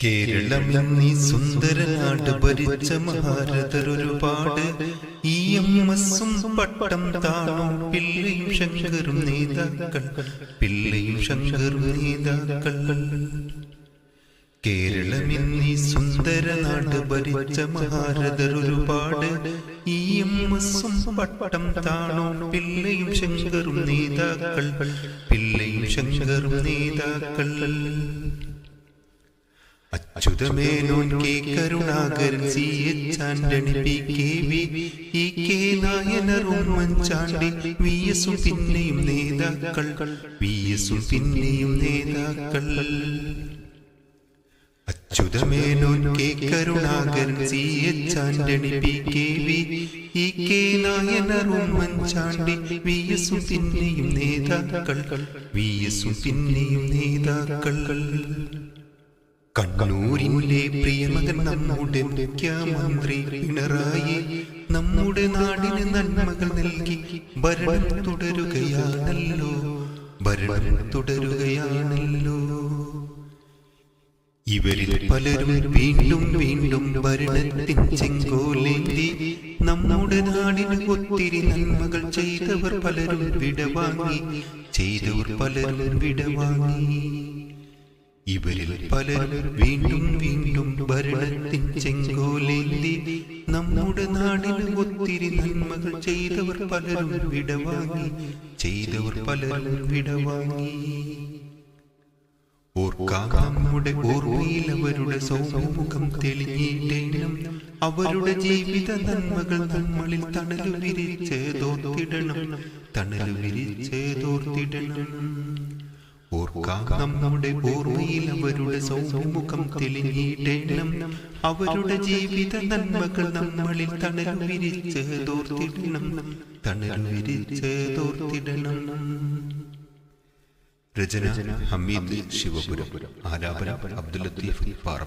കേരളമെന്നീ സുന്ദരനാട് ഭരിച്ച മഹാരഥരൊരുപാട് ഈ എം പട്ടം താണോ പിള്ളയും ശങ്കറും നേതാക്കൾ പിള്ളയും ശങ്കറും നേതാക്കൾ. കേരളമെന്നീ സുന്ദര നാട് ഭരിച്ച മഹാരഥരൊരുപാട് ഈ എം പട്ടം താണോ പിള്ളയും ശങ്കറും നേതാക്കൾ പിള്ളയും ശങ്കറും നേതാക്കൾ. Achutha Menon K Karunakaran C H Antony P K V. E K Nayanar Oommen Chandy V എസും പിന്നെയും നേതാക്കൾ വി എസും പി പിന്നെയും നേതാക്കൾ. കണ്ണൂരിലെ പ്രിയമകൻ നമ്മുടെ മുഖ്യമന്ത്രി പിണറായി നമ്മുടെ നാടിന് നന്മകൾ നൽകി ഭരണം തുടരുകയാണല്ലോ ഭരണം തുടരുകയാണല്ലോ. ഇവരിൽ പലരും വീണ്ടും വീണ്ടും ഭരണത്തിൻ ചെങ്കോലേന്തി നമ്മുടെ നാടിന് ഒത്തിരി നന്മകൾ ചെയ്തവർ പലരും വിടവാങ്ങി ചെയ്തവർ പലരും വിടവാങ്ങി. ഇവരിൽ പലരും വീണ്ടും വീണ്ടും ഭരണത്തിൻ ചെങ്കോലേന്തി നമ്മുടെ നാടിന് ഒത്തിരി നന്മകൾ ചെയ്തവർ പലരും വിടവാങ്ങി. ചെയ്തവർ പലരും വിടവാങ്ങി. ഓർക്കാം നമ്മുടെ ഓർമ്മയിൽ അവരുടെ സൗമുഖം തെളിഞ്ഞിടേണം അവരുടെ ജീവിത നന്മകൾ നമ്മളിൽ തണലു വിരിച്ചേതോർത്തിടണം തണലു വിരിച്ചേതോർത്തിടണം നമ്മുടെ അവരുടെ അവരുടെ ജീവിത നന്മകൾ നമ്മളിൽ തണൽ വിരിച്ച് തോർത്തിടണം. തണൽ വിരിച്ച് തോർത്തിടണം. രചന ഹമീദ് ശിവപുരം. ആലാപന അബ്ദുൽ ലത്തീഫ് പാറ